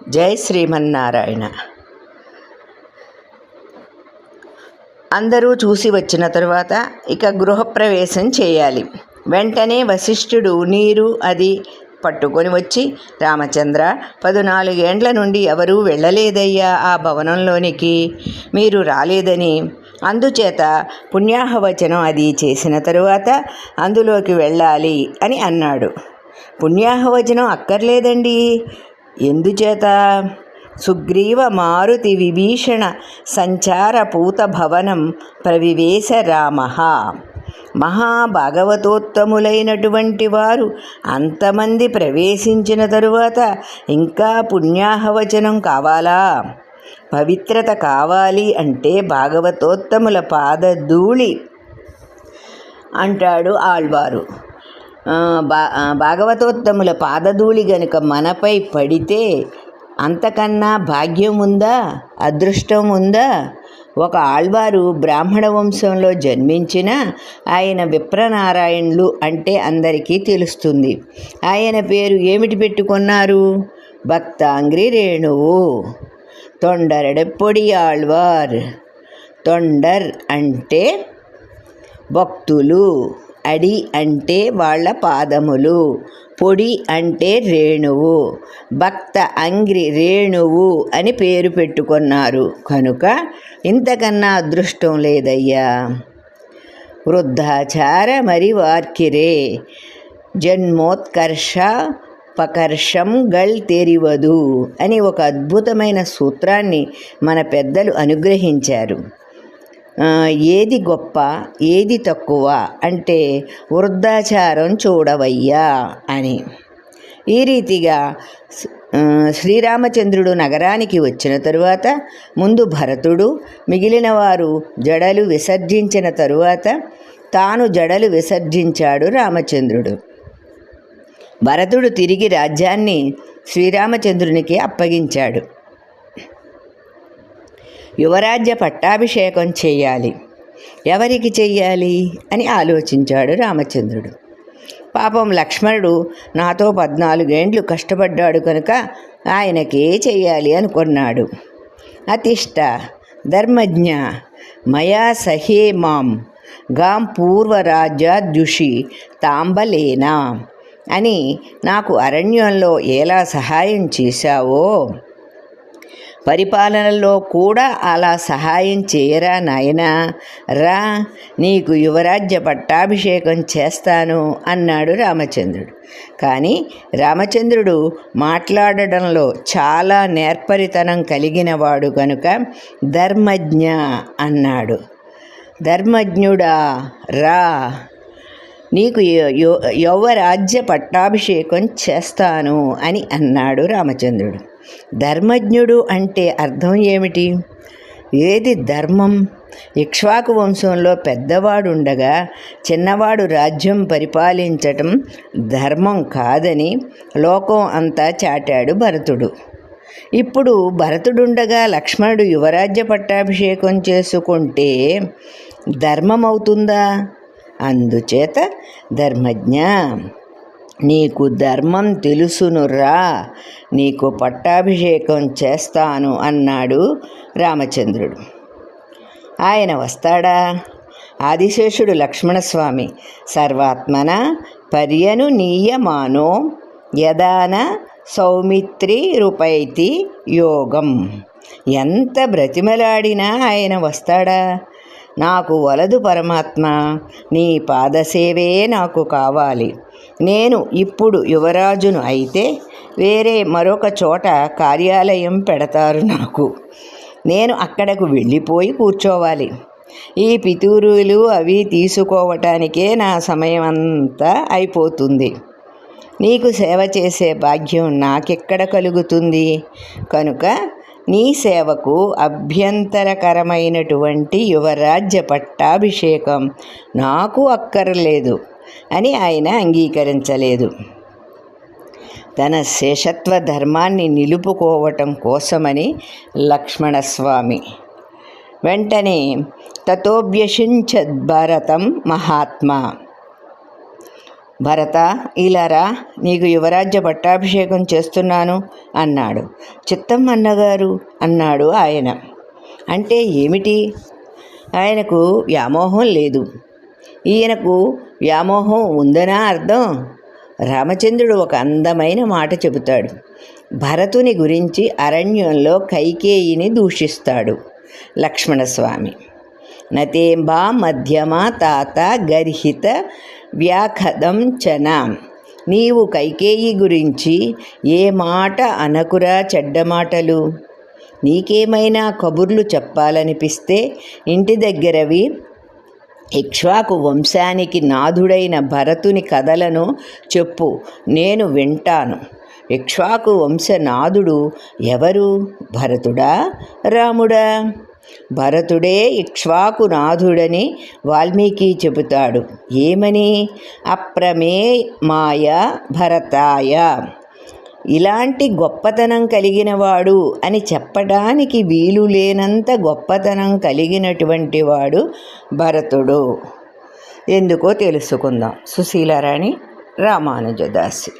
జై శ్రీమన్నారాయణ. అందరూ చూసి వచ్చిన తరువాత ఇక గృహప్రవేశం చేయాలి. వెంటనే వశిష్ఠుడు నీరు అది పట్టుకొని వచ్చి రామచంద్ర పదునాలుగేండ్ల నుండి ఎవరూ వెళ్ళలేదయ్యా ఆ భవనంలోనికి. మీరు రాలేదని. అందుచేత పుణ్యాహవచనం అది చేసిన తరువాత అందులోకి వెళ్ళాలి అని అన్నాడు. పుణ్యాహవచనం అక్కర్లేదండి. ఎందుచేత? సుగ్రీవ మారుతి విభీషణ సంచార పూత భవనం ప్రవివేశ రామ. మహాభాగవతోత్తములైనటువంటి వారు అంతమంది ప్రవేశించిన తరువాత ఇంకా పుణ్యాహవచనం కావాలా? పవిత్రత కావాలి అంటే భాగవతోత్తముల పాదధూళి అంటాడు ఆళ్వారు. బా భాగవతోత్తముల పాదధూళి గనుక మనపై పడితే అంతకన్నా భాగ్యం ఉందా అదృష్టం ఉందా ఒక ఆళ్వారు బ్రాహ్మణ వంశంలో జన్మించిన ఆయన విప్రనారాయణులు అంటే అందరికీ తెలుస్తుంది. ఆయన పేరు ఏమిటి పెట్టుకున్నారు? భక్తాంగ్రి రేణువు. తొండరడెప్పొడి ఆళ్వార్. తొండర్ అంటే భక్తులు. అడి అంటే వాళ్ళ పాదములు పొడి అంటే రేణువు భక్త అంగ్రి రేణువు అని పేరు పెట్టుకున్నారు. కనుక ఇంతకన్నా అదృష్టం లేదయ్యా. వృద్ధాచార మరి వార్కిరే జన్మోత్కర్ష పకర్షం గల్ తెరివదు అని ఒక అద్భుతమైన సూత్రాన్ని మన పెద్దలు అనుగ్రహించారు. ఏది గొప్ప ఏది తక్కువ అంటే వృద్ధాచారం చూడవయ్యా అని. ఈ రీతిగా శ్రీరామచంద్రుడు నగరానికి వచ్చిన తరువాత ముందు భరతుడు మిగిలిన వారు జడలు విసర్జించిన తరువాత తాను జడలు విసర్జించాడు రామచంద్రుడు. భరతుడు తిరిగి రాజ్యాన్ని శ్రీరామచంద్రునికి అప్పగించాడు. యువరాజ్య పట్టాభిషేకం చేయాలి. ఎవరికి చెయ్యాలి? అని ఆలోచించాడు రామచంద్రుడు. పాపం లక్ష్మణుడు నాతో పద్నాలుగేండ్లు కష్టపడ్డాడు కనుక ఆయనకే చెయ్యాలి అనుకున్నాడు. అతిష్ట ధర్మజ్ఞ మయా సహే మాం గాం పూర్వరాజ్యాద్యుషి తాంబలేనా అని నాకు అరణ్యంలో ఎలా సహాయం చేశావో పరిపాలనలో కూడా అలా సహాయం చేయరా నాయనా? రా నీకు యువరాజ్య పట్టాభిషేకం చేస్తాను అన్నాడు రామచంద్రుడు. కానీ రామచంద్రుడు మాట్లాడడంలో చాలా నేర్పరితనం కలిగినవాడు కనుక ధర్మజ్ఞ అన్నాడు. ధర్మజ్ఞుడా రా నీకు యువరాజ్య పట్టాభిషేకం చేస్తాను అని అన్నాడు రామచంద్రుడు. ధర్మజ్ఞుడు అంటే అర్థం ఏమిటి? ఏది ధర్మం? ఇక్ష్వాకు వంశంలో పెద్దవాడు ఉండగా చిన్నవాడు రాజ్యం పరిపాలించటం ధర్మం కాదని లోకం అంతా చాటాడు భరతుడు. ఇప్పుడు భరతుడుండగా లక్ష్మణుడు యువరాజ్య పట్టాభిషేకం చేసుకుంటే ధర్మమవుతుందా? అందుచేత ధర్మజ్ఞ. నీకు ధర్మం తెలుసునురా నీకు పట్టాభిషేకం చేస్తాను అన్నాడు రామచంద్రుడు. ఆయన వస్తాడా? ఆదిశేషుడు లక్ష్మణస్వామి సర్వాత్మన పర్యను నీయమానో యదాన సౌమిత్రి రూపైతి యోగం. ఎంత బ్రతిమలాడినా ఆయన వస్తాడా? నాకు వలదు పరమాత్మ నీ పాదసేవే నాకు కావాలి. నేను ఇప్పుడు యువరాజును అయితే వేరే మరొక చోట కార్యాలయం పెడతారు నాకు. నేను అక్కడకు వెళ్ళిపోయి కూర్చోవాలి. ఈ పితూరులు అవి తీసుకోవటానికే నా సమయం అంతా అయిపోతుంది. నీకు సేవ చేసే భాగ్యం నాకెక్కడ కలుగుతుంది? కనుక నీ సేవకు అభ్యంతరకరమైనటువంటి యువరాజ్య పట్టాభిషేకం నాకు అక్కర్లేదు. అని ఆయన అంగీకరించలేదు. తన శేషత్వ ధర్మాన్ని నిలుపుకోవటం కోసమని లక్ష్మణస్వామి వెంటనే తతోభ్యషించద్ భరతం మహాత్మా. భరత ఇలారా నీకు యువరాజ్య పట్టాభిషేకం చేస్తున్నాను అన్నాడు. చిత్తం అన్నగారు అన్నాడు ఆయన. అంటే ఏమిటి? ఆయనకు వ్యామోహం లేదు. ఈయనకు వ్యామోహం ఉందనా అర్థం? రామచంద్రుడు ఒక అందమైన మాట చెబుతాడు. భరతుని గురించి అరణ్యంలో కైకేయిని దూషిస్తాడు లక్ష్మణస్వామి. నతేంబా మధ్యమ తాత గర్హిత వ్యాఖదం చన. నీవు కైకేయి గురించి ఏ మాట అనకురా చెడ్డ మాటలు? నీకేమైనా కబుర్లు చెప్పాలనిపిస్తే ఇంటి దగ్గరవి ఇక్ష్వాకు వంశానికి నాథుడైన భరతుని కథలను చెప్పు నేను వింటాను. ఇక్ష్వాకు వంశనాథుడు ఎవరు? భరతుడా? రాముడా? భరతుడే ఇక్ష్వాకు నాథుడని వాల్మీకి చెబుతాడు. ఏమని? అప్రమే మాయ భరతాయ. ఇలాంటి గొప్పతనం కలిగినవాడు అని చెప్పడానికి వీలు లేనంత గొప్పతనం కలిగినటువంటి వాడు భరతుడు. ఎందుకో తెలుసుకుందాం. సుశీలారాణి రామానుజదాసి.